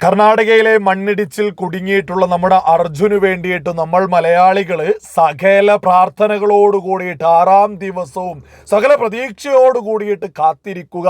കർണാടകയിലെ മണ്ണിടിച്ചിൽ കുടുങ്ങിയിട്ടുള്ള നമ്മുടെ അർജുന് വേണ്ടിയിട്ട് നമ്മൾ മലയാളികൾ സകല പ്രാർത്ഥനകളോട് കൂടിയിട്ട് ആറാം ദിവസവും സകല പ്രതീക്ഷയോട് കൂടിയിട്ട് കാത്തിരിക്കുക.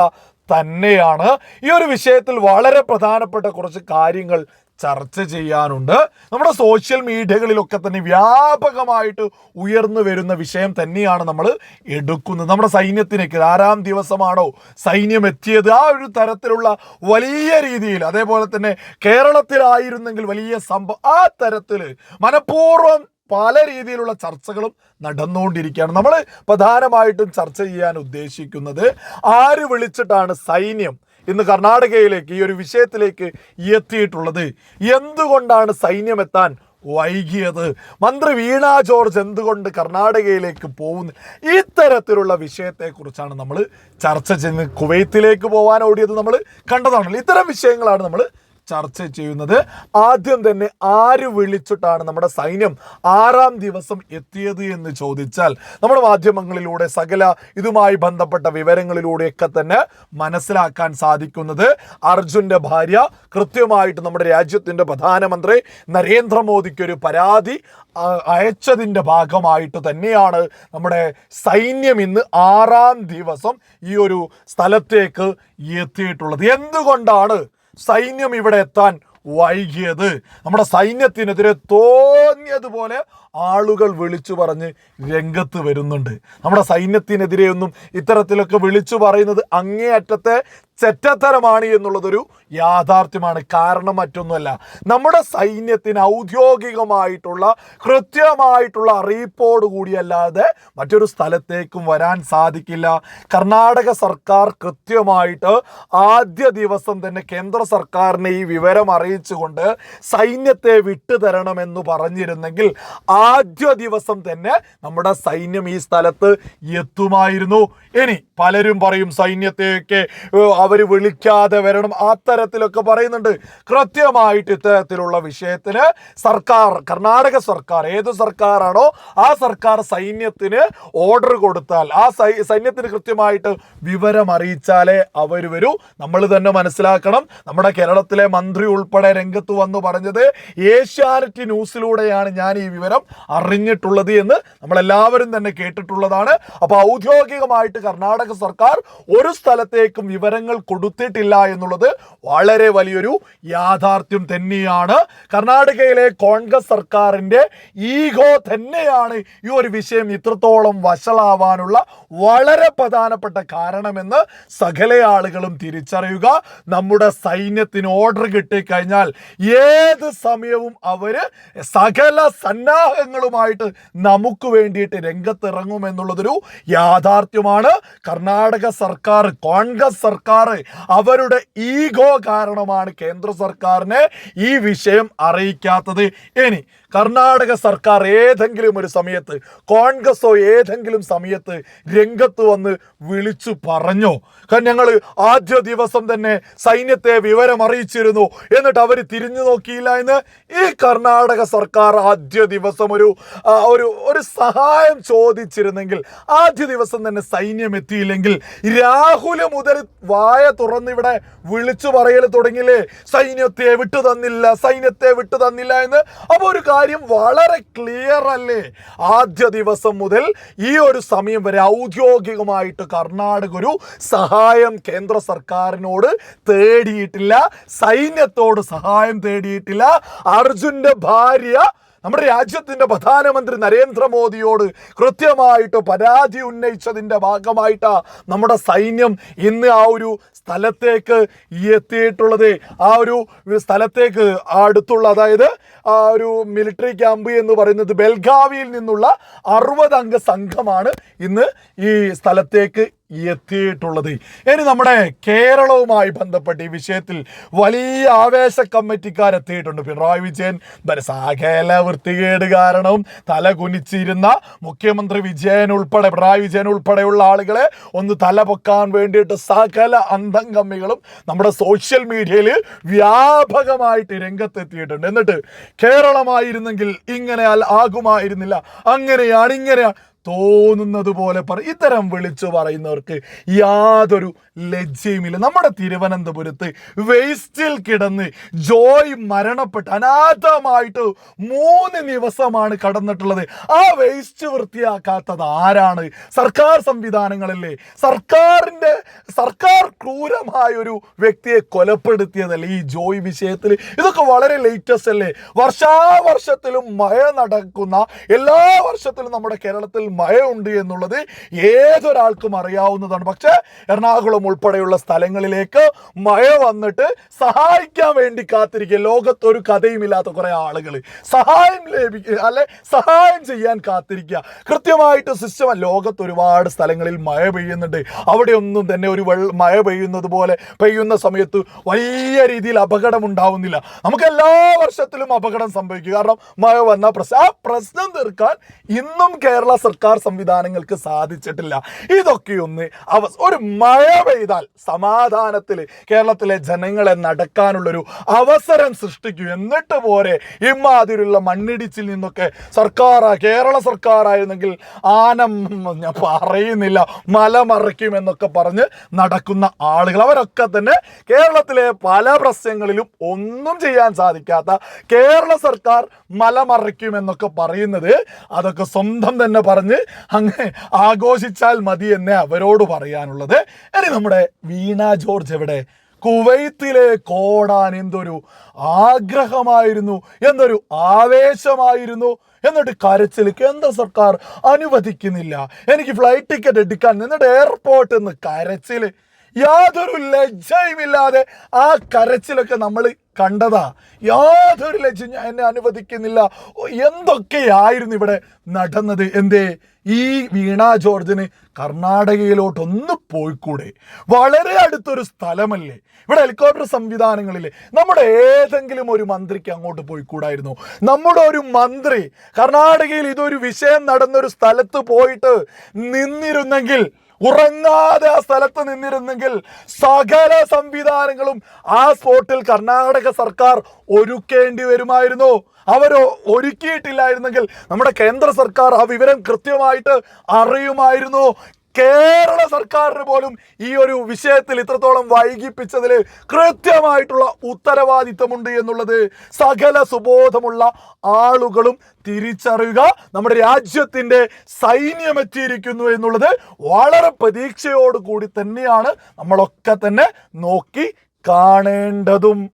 തന്നെയാണ്. ഈ ഒരു വിഷയത്തിൽ വളരെ പ്രധാനപ്പെട്ട കുറച്ച് കാര്യങ്ങൾ ചർച്ച ചെയ്യാനുണ്ട്. നമ്മുടെ സോഷ്യൽ മീഡിയകളിലൊക്കെ തന്നെ വ്യാപകമായിട്ട് ഉയർന്നു വരുന്ന വിഷയം തന്നെയാണ് നമ്മൾ എടുക്കുന്നത്. നമ്മുടെ സൈന്യത്തിനേക്ക് ആറാം ദിവസമാണോ സൈന്യം എത്തിയത്? ആ ഒരു തരത്തിലുള്ള വലിയ രീതിയിൽ അതേപോലെ തന്നെ കേരളത്തിലായിരുന്നെങ്കിൽ വലിയ സംഭവം ആ തരത്തിൽ മനഃപൂർവം പല രീതിയിലുള്ള ചർച്ചകളും നടന്നുകൊണ്ടിരിക്കുകയാണ്. നമ്മൾ പ്രധാനമായിട്ടും ചർച്ച ചെയ്യാൻ ഉദ്ദേശിക്കുന്നത് ആര് വിളിച്ചിട്ടാണ് സൈന്യം ഇന്ന് കർണാടകയിലേക്ക് ഈ ഒരു വിഷയത്തിലേക്ക് എത്തിയിട്ടുള്ളത്? എന്തുകൊണ്ടാണ് സൈന്യം എത്താൻ വൈകിയത്? മന്ത്രി വീണ ജോർജ് എന്തുകൊണ്ട് കർണാടകയിലേക്ക് പോകുന്നു? ഇത്തരത്തിലുള്ള വിഷയത്തെക്കുറിച്ചാണ് നമ്മൾ ചർച്ച ചെയ്യുന്നത്. കുവൈത്തിലേക്ക് പോകാൻ ഓടിയത് നമ്മൾ കണ്ടതാണല്ലോ. ഇത്തരം വിഷയങ്ങളാണ് നമ്മൾ ചർച്ച ചെയ്യുന്നത്. ആദ്യം തന്നെ ആര് വിളിച്ചിട്ടാണ് നമ്മുടെ സൈന്യം ആറാം ദിവസം എത്തിയത് എന്ന് ചോദിച്ചാൽ നമ്മുടെ മാധ്യമങ്ങളിലൂടെ സകല ഇതുമായി ബന്ധപ്പെട്ട വിവരങ്ങളിലൂടെയൊക്കെ തന്നെ മനസ്സിലാക്കാൻ സാധിക്കുന്നത് അർജുന്റെ ഭാര്യ കൃത്യമായിട്ട് നമ്മുടെ രാജ്യത്തിന്റെ പ്രധാനമന്ത്രി നരേന്ദ്രമോദിക്ക് ഒരു പരാതി അയച്ചതിന്റെ ഭാഗമായിട്ട് തന്നെയാണ് നമ്മുടെ സൈന്യം ഇന്ന് ആറാം ദിവസം ഈ ഒരു സ്ഥലത്തേക്ക് എത്തിയിട്ടുള്ളത്. എന്തുകൊണ്ടാണ് സൈന്യം ഇവിടെ എത്താൻ വൈകിയത്. നമ്മുടെ സൈന്യത്തിനെതിരെ തോന്നിയതുപോലെ ആളുകൾ വിളിച്ചു പറഞ്ഞ് രംഗത്ത് വരുന്നുണ്ട്. നമ്മുടെ സൈന്യത്തിനെതിരെയൊന്നും ഇത്തരത്തിലൊക്കെ വിളിച്ചു പറയുന്നത് അങ്ങേയറ്റത്തെ ചെറ്റത്തരമാണ് എന്നുള്ളതൊരു യാഥാർത്ഥ്യമാണ്. കാരണം മറ്റൊന്നുമല്ല നമ്മുടെ സൈന്യത്തിന് ഔദ്യോഗികമായിട്ടുള്ള കൃത്യമായിട്ടുള്ള അറിയിപ്പോട് കൂടിയല്ലാതെ മറ്റൊരു സ്ഥലത്തേക്കും വരാൻ സാധിക്കില്ല. കർണാടക സർക്കാർ കൃത്യമായിട്ട് ആദ്യ ദിവസം തന്നെ കേന്ദ്ര സർക്കാരിനെ ഈ വിവരം അറിയിച്ചുകൊണ്ട് സൈന്യത്തെ വിട്ടുതരണമെന്ന് പറഞ്ഞിരുന്നെങ്കിൽ ആദ്യ ദിവസം തന്നെ നമ്മുടെ സൈന്യം ഈ സ്ഥലത്ത് എത്തുമായിരുന്നു. ഇനി പലരും പറയും സൈന്യത്തെയൊക്കെ അവർ വിളിക്കാതെ വരണം ആ തരത്തിലൊക്കെ പറയുന്നുണ്ട്. കൃത്യമായിട്ട് ഇത്തരത്തിലുള്ള വിഷയത്തിന് സർക്കാർ കർണാടക സർക്കാർ ഏത് സർക്കാരാണോ ആ സർക്കാർ സൈന്യത്തിന് ഓർഡർ കൊടുത്താൽ ആ സൈന്യത്തിന് കൃത്യമായിട്ട് വിവരം അറിയിച്ചാലേ അവർ വരൂ. നമ്മൾ തന്നെ മനസ്സിലാക്കണം. നമ്മുടെ കേരളത്തിലെ മന്ത്രി ഉൾപ്പെടെ രംഗത്ത് വന്നു പറഞ്ഞത് ഏഷ്യാനെറ്റ് ന്യൂസിലൂടെയാണ് ഞാൻ ഈ വിവരം അറിഞ്ഞിട്ടുള്ളത് എന്ന് നമ്മളെല്ലാവരും തന്നെ കേട്ടിട്ടുള്ളതാണ്. അപ്പോൾ ഔദ്യോഗികമായിട്ട് കർണാടക സർക്കാർ ഒരു സ്ഥലത്തേക്കും വിവരങ്ങൾ കൊടുത്തിട്ടില്ല എന്നുള്ളത് വളരെ വലിയൊരു യാഥാർത്ഥ്യം തന്നെയാണ്. കർണാടകയിലെ കോൺഗ്രസ് സർക്കാരിന്റെ ഈഗോ തന്നെയാണ് ഈ ഒരു വിഷയം ഇത്രത്തോളം വഷളാവാനുള്ള വളരെ പ്രധാനപ്പെട്ട കാരണമെന്ന് സകല ആളുകളും തിരിച്ചറിയുക. നമ്മുടെ സൈന്യത്തിന് ഓർഡർ കിട്ടിക്കഴിഞ്ഞാൽ ഏത് സമയവും അവർ സകല സന്നാഹങ്ങളുമായിട്ട് നമുക്ക് വേണ്ടിയിട്ട് രംഗത്തിറങ്ങും എന്നുള്ളതൊരു യാഥാർത്ഥ്യമാണ്. കർണാടക സർക്കാർ കോൺഗ്രസ് സർക്കാർ അവരുടെ ഈഗോ കാരണമാണ് കേന്ദ്ര സർക്കാരിനെ ഈ വിഷയം അറിയിക്കാത്തത്. ഇനി കർണാടക സർക്കാർ ഏതെങ്കിലും ഒരു സമയത്ത് കോൺഗ്രസോ ഏതെങ്കിലും സമയത്ത് രംഗത്ത് വന്ന് വിളിച്ചു പറഞ്ഞോ. കാരണം ഞങ്ങൾ ആദ്യ ദിവസം തന്നെ സൈന്യത്തെ വിവരം അറിയിച്ചിരുന്നു. എന്നിട്ട് അവർ തിരിഞ്ഞു നോക്കിയില്ല എന്ന് ഈ കർണാടക സർക്കാർ ആദ്യ ദിവസം ഒരു ഒരു ഒരു സഹായം ചോദിച്ചിരുന്നെങ്കിൽ ആദ്യ ദിവസം തന്നെ സൈന്യം എത്തിയില്ലെങ്കിൽ രാഹുൽ മുതൽ വായ തുറന്നിവിടെ വിളിച്ചു പറയൽ തുടങ്ങിയില്ലേ? സൈന്യത്തെ വിട്ടു തന്നില്ല സൈന്യത്തെ വിട്ടു തന്നില്ല എന്ന്. അപ്പോൾ ഒരു കാര്യം വളരെ ക്ലിയർ അല്ലേ? ആദ്യ ദിവസം മുതൽ ഈ ഒരു സമയം വരെ ഔദ്യോഗികമായിട്ട് കർണാടക ഒരു സഹായം കേന്ദ്ര സർക്കാരിനോട് തേടിയിട്ടില്ല. സൈന്യത്തോട് സഹായം തേടിയിട്ടില്ല. അർജുന്റെ ഭാര്യ നമ്മുടെ രാജ്യത്തിന്റെ പ്രധാനമന്ത്രി നരേന്ദ്രമോദിയോട് കൃത്യമായിട്ട് പരാതി ഉന്നയിച്ചതിന്റെ ഭാഗമായിട്ട് നമ്മുടെ സൈന്യം ഇന്ന് ആ ഒരു സ്ഥലത്തേക്ക് എത്തിയിട്ടുള്ളത്. ആ ഒരു സ്ഥലത്തേക്ക് അടുത്തുള്ള അതായത് ആ ഒരു മിലിറ്ററി ക്യാമ്പ് എന്ന് പറയുന്നത് ബെൽഗാവിയിൽ നിന്നുള്ള അറുപതംഗ സംഘമാണ് ഇന്ന് ഈ സ്ഥലത്തേക്ക് എത്തിയിട്ടുള്ളത്. ഇനി നമ്മുടെ കേരളവുമായി ബന്ധപ്പെട്ട് ഈ വിഷയത്തിൽ വലിയ ആവേശ കമ്മിറ്റിക്കാരെത്തിയിട്ടുണ്ട് പിണറായി വിജയൻ സകല വൃത്തികേട് കാരണം തല കുനിച്ചിരുന്ന മുഖ്യമന്ത്രി വിജയൻ ഉൾപ്പെടെ പിണറായി വിജയൻ ഉൾപ്പെടെയുള്ള ആളുകളെ ഒന്ന് തല പൊക്കാൻ വേണ്ടിയിട്ട് സകല അന്തം കമ്മികളും നമ്മുടെ സോഷ്യൽ മീഡിയയിൽ വ്യാപകമായിട്ട് രംഗത്തെത്തിയിട്ടുണ്ട്. എന്നിട്ട് കേരളമായിരുന്നെങ്കിൽ ഇങ്ങനെ ആകുമായിരുന്നില്ല. അങ്ങനെയാണ് ഇങ്ങനെയാണ്. തോന്നുന്നത് പോലെ പറ ഇത്തരം വിളിച്ചു പറയുന്നവർക്ക് യാതൊരു ലജ്ജയുമില്ല. നമ്മുടെ തിരുവനന്തപുരത്ത് വേസ്റ്റിൽ കിടന്ന് ജോയ് മരണപ്പെട്ട് അനാഥമായിട്ട് മൂന്ന് ദിവസമാണ് കടന്നിട്ടുള്ളത്. ആ വേസ്റ്റ് വൃത്തിയാക്കാത്തത് ആരാണ്? സർക്കാർ സംവിധാനങ്ങളല്ലേ സർക്കാരിന്റെ സർക്കാർ ക്രൂരമായൊരു വ്യക്തിയെ കൊലപ്പെടുത്തിയതല്ലേ ഈ ജോയ് വിഷയത്തിൽ? ഇതൊക്കെ വളരെ ലേറ്റസ്റ്റ് അല്ലേ? വർഷാവർഷത്തിലും മഴ നടക്കുന്ന എല്ലാ വർഷത്തിലും നമ്മുടെ കേരളത്തിൽ മഴ ഉണ്ട് എന്നുള്ളത് ഏതൊരാൾക്കും അറിയാവുന്നതാണ്. പക്ഷേ എറണാകുളം ഉൾപ്പെടെയുള്ള സ്ഥലങ്ങളിലേക്ക് മഴ വന്നിട്ട് സഹായിക്കാൻ വേണ്ടി കാത്തിരിക്കുക. ലോകത്തൊരു കഥയുമില്ലാത്ത കുറേ ആളുകൾ സഹായം ലഭിക്കുക അല്ലെ സഹായം ചെയ്യാൻ കാത്തിരിക്കുക. കൃത്യമായിട്ട് സിസ്റ്റം ലോകത്ത് ഒരുപാട് സ്ഥലങ്ങളിൽ മഴ പെയ്യുന്നുണ്ട്. അവിടെ ഒന്നും തന്നെ ഒരു വെള്ള മഴ പെയ്യുന്നത് പോലെ പെയ്യുന്ന സമയത്ത് വലിയ രീതിയിൽ അപകടം ഉണ്ടാവുന്നില്ല. നമുക്ക് എല്ലാ വർഷത്തിലും അപകടം സംഭവിക്കും. കാരണം മഴ വന്ന പ്രശ്നം ആ പ്രശ്നം തീർക്കാൻ ഇന്നും കേരള സർക്കാർ സംവിധാനങ്ങൾക്ക് സാധിച്ചിട്ടില്ല. ഇതൊക്കെയൊന്ന് അവ ഒരു മഴ പെയ്താൽ സമാധാനത്തിൽ കേരളത്തിലെ ജനങ്ങളെ നടക്കാനുള്ളൊരു അവസരം സൃഷ്ടിക്കൂ. എന്നിട്ട് പോരെ ഇമാതിരിയുള്ള മണ്ണിടിച്ചിൽ നിന്നൊക്കെ സർക്കാർ കേരള സർക്കാരായിരുന്നെങ്കിൽ ആനം ഞാൻ പറയുന്നില്ല മല മറിക്കുമെന്നൊക്കെ പറഞ്ഞ് നടക്കുന്ന ആളുകൾ. അവരൊക്കെ തന്നെ കേരളത്തിലെ പല പ്രശ്നങ്ങളിലും ഒന്നും ചെയ്യാൻ സാധിക്കാത്ത കേരള സർക്കാർ മല മറിക്കുമെന്നൊക്കെ പറയുന്നത് അതൊക്കെ സ്വന്തം തന്നെ പറഞ്ഞ് അങ്ങ് ആഘോഷിച്ചാൽ മതി എന്നേ അവരോട് പറയാനുള്ളത്. ഇനി നമ്മുടെ വീണ ജോർജ് എവിടെ? കുവൈത്തിലേക്ക് കോടാൻ എന്തൊരു ആഗ്രഹമായിരുന്നു എന്തൊരു ആവേശമായിരുന്നു. എന്നിട്ട് കരച്ചിൽ കേന്ദ്ര സർക്കാർ അനുവദിക്കുന്നില്ല. എനിക്ക് ഫ്ലൈറ്റ് ടിക്കറ്റ് എടുക്കാൻ എന്നിട്ട് എയർപോർട്ടിൽ നിന്ന് കരച്ചിൽ യാതൊരു ലജ്ജയുമില്ലാതെ ആ കരച്ചിലൊക്കെ നമ്മൾ കണ്ടതാ. യാതൊരു ലജ്ജ ഞാൻ എന്നെ അനുവദിക്കുന്നില്ല. എന്തൊക്കെയായിരുന്നു ഇവിടെ നടന്നത്? എന്തേ? ഈ വീണ ജോർജിന് കർണാടകയിലോട്ടൊന്ന് പോയിക്കൂടെ? വളരെ അടുത്തൊരു സ്ഥലമല്ലേ? ഇവിടെ ഹെലികോപ്റ്റർ സംവിധാനങ്ങളില്ലേ? നമ്മുടെ ഏതെങ്കിലും ഒരു മന്ത്രിക്ക് അങ്ങോട്ട് പോയിക്കൂടായിരുന്നു. നമ്മുടെ ഒരു മന്ത്രി കർണാടകയിൽ ഇതൊരു വിഷയം നടന്നൊരു സ്ഥലത്ത് പോയിട്ട് നിന്നിരുന്നെങ്കിൽ ഉറങ്ങാതെ ആ സ്ഥലത്ത് നിന്നിരുന്നെങ്കിൽ സകല സംവിധാനങ്ങളും ആ സ്പോട്ടിൽ കർണാടക സർക്കാർ ഒരുക്കേണ്ടി വരുമായിരുന്നു. അവർ ഒരുക്കിയിട്ടില്ലായിരുന്നെങ്കിൽ നമ്മുടെ കേന്ദ്ര സർക്കാർ ആ വിവരം കൃത്യമായിട്ട് അറിയുമായിരുന്നു. കേരള സർക്കാരിന് പോലും ഈ ഒരു വിഷയത്തിൽ ഇത്രത്തോളം വൈകിപ്പിച്ചതിൽ കൃത്യമായിട്ടുള്ള ഉത്തരവാദിത്തമുണ്ട് എന്നുള്ളത് സകല സുബോധമുള്ള ആളുകളും തിരിച്ചറിയുക. നമ്മുടെ രാജ്യത്തിന്റെ സൈന്യം എത്തിയിരിക്കുന്നു എന്നുള്ളത് വളരെ പ്രതീക്ഷയോടുകൂടി തന്നെയാണ് നമ്മളൊക്കെ തന്നെ നോക്കി കാണേണ്ടതും.